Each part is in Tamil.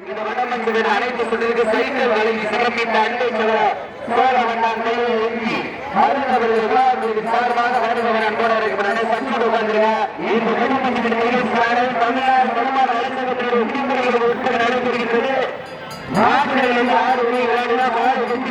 இந்த வண்ணம் ஆறு மணி விளையாடினா மாடு வெற்றி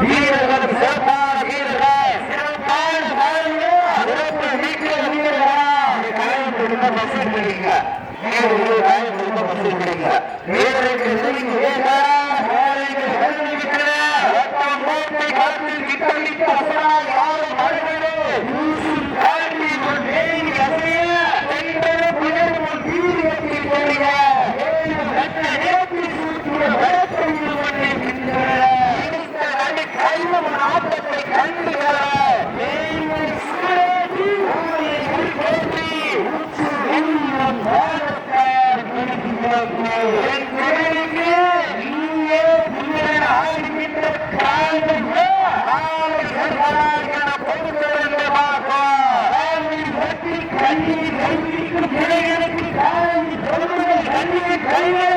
வீரர்கள் சிறப்பான வீரர்கள் சிறப்பான சிறப்பு மிக்க வீரர்கள் கலைஞர் குடும்ப பசங்க குடும்ப பசங்க வீரர்கள் காத்திருக்கின்றன யாரும் கல்வியை கைவிட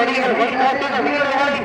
அணிகள் ஒன்றாக வீரர்களை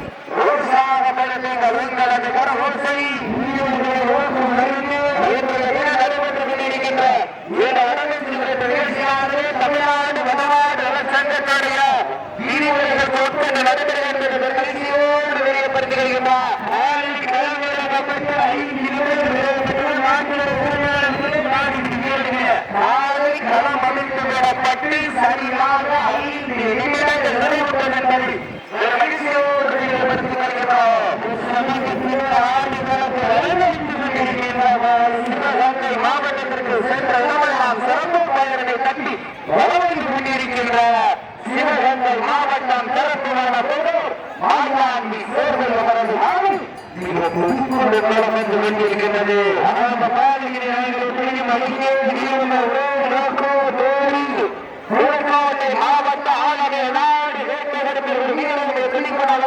வீரர்கள் துணிக்கோடாக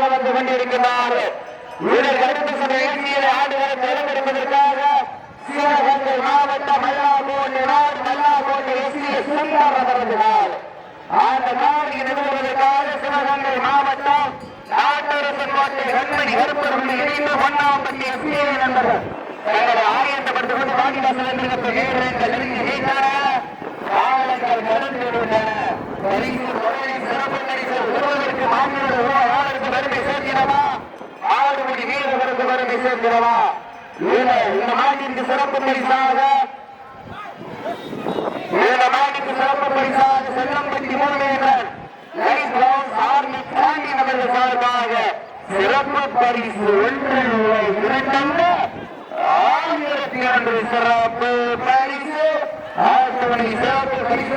சிவகங்கை மாவட்டம் நாட்டரசு கண்மணி கருப்பர்கள் இணைந்து ஒன்னாம்பட்டி எஸ் ஏ நண்பர்கள். தங்களை ஆயத்தப்படுத்திக் கொண்டு வாடிவாசல் என்று இந்த மாட்டிற்கு சிறப்பு பரிசாக இந்த மாட்டிற்கு சிறப்பு பரிசாக செல்லம்பட்டி மூலமேந்தன் ஆர்மி காண்டி நபர்கள் சார்பாக சிறப்பு பரிசு. ஒன்று இரண்டு சிறப்பு பரிசு ஆட்டமணி சிறப்பு பரிசு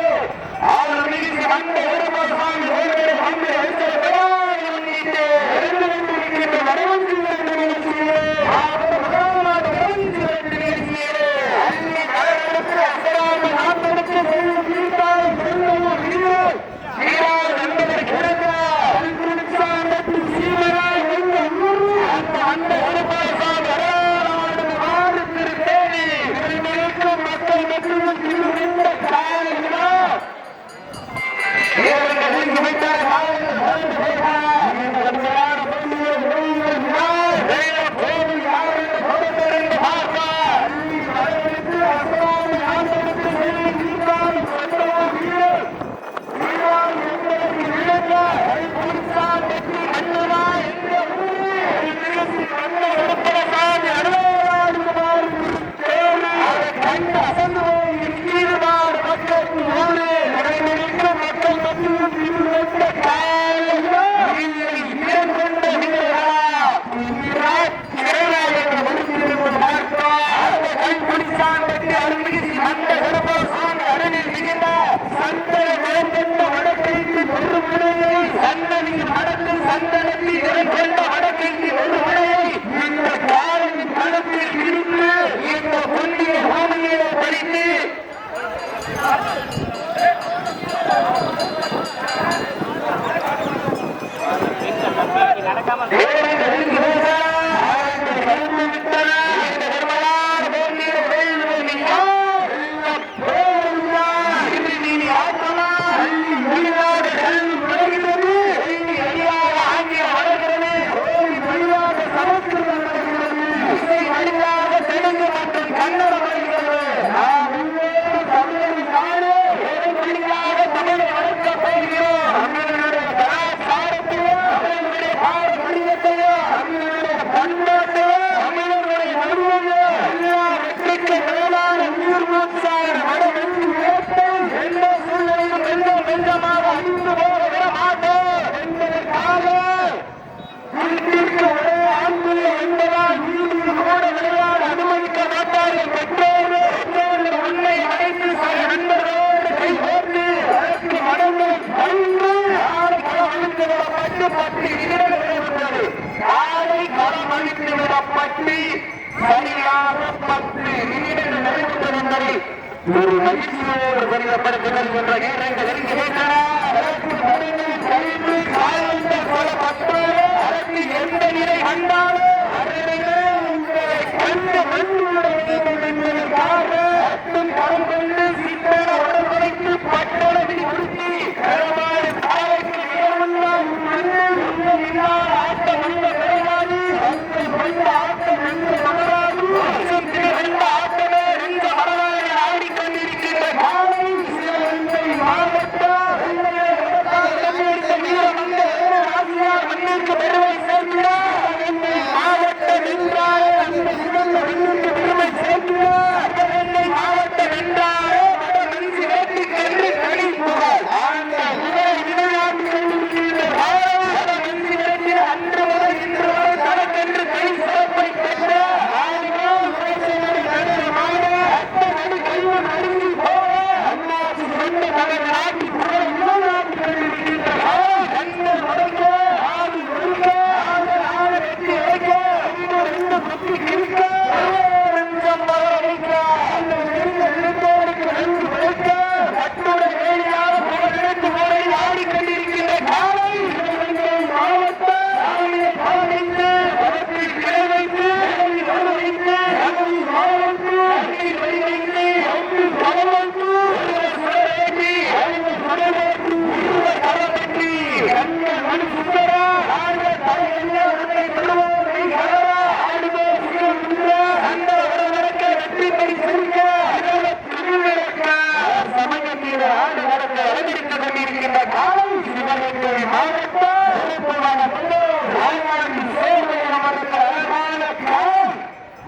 பற்றி இதே நிறைவேற்றது காலை மரமளித்துவிட பற்றி சரியாக பத்து நிமிடம் நிறைவேற்றது என்பதை ஒரு மகிழ்ச்சியோடு என்ற ஏறங்கள்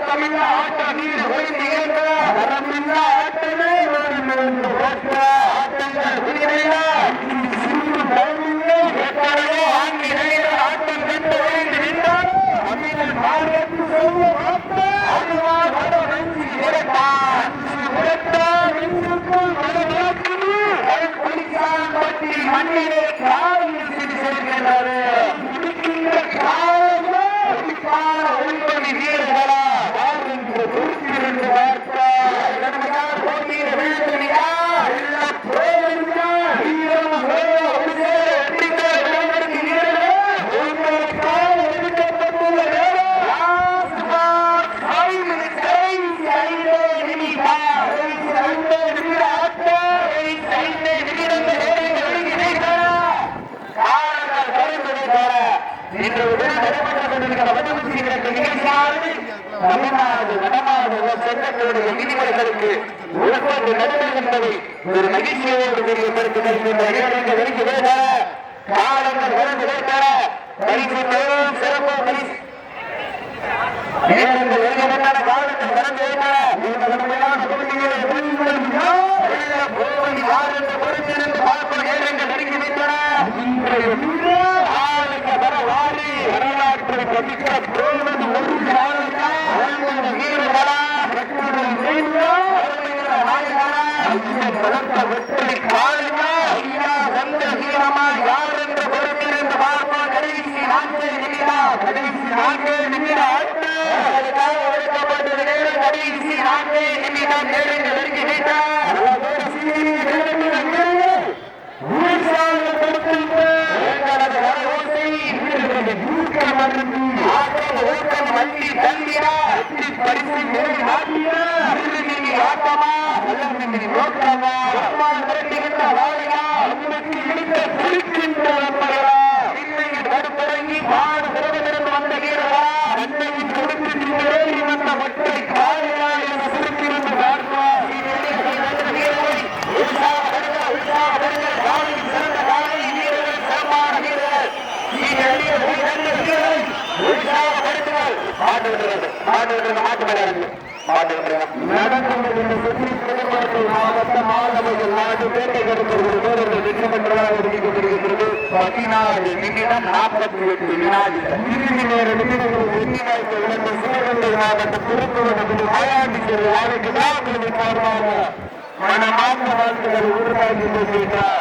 தமிழ் ஆட்ட நீர் ஒளி நீங்க வரமில்லா ஆட்டமே ஓட்டுவார் ¡Cuánto காலங்கள் விரைந்து வேண்டார பரிசு பெரும் சிறப்பு பரிசு. நேரங்கள் வருகின்றன காலங்கள் கடந்து வேண்டார இந்த நம்மையான போட்டிகளை போய் யார் நான்கு நிமிடம். கடைசி நான்கு நிமிடம் ஒடுக்கப்பட்டது நேரம் கடைசி நான்கு நிமிடம். நேரங்கள் வந்த பதினாறு நிமிடம் நாற்பத்தி எட்டு வினாடிகள் இறுதி நேர நிமிடங்கள் வெற்றி வாய்ப்பு இழந்த சிவகங்கை மாவட்டம் திருப்பூர் மாயாண்டி செல்வி மனமார்ந்த வாழ்த்துக்களை உருவாக்கி கொண்டிருக்கிறார்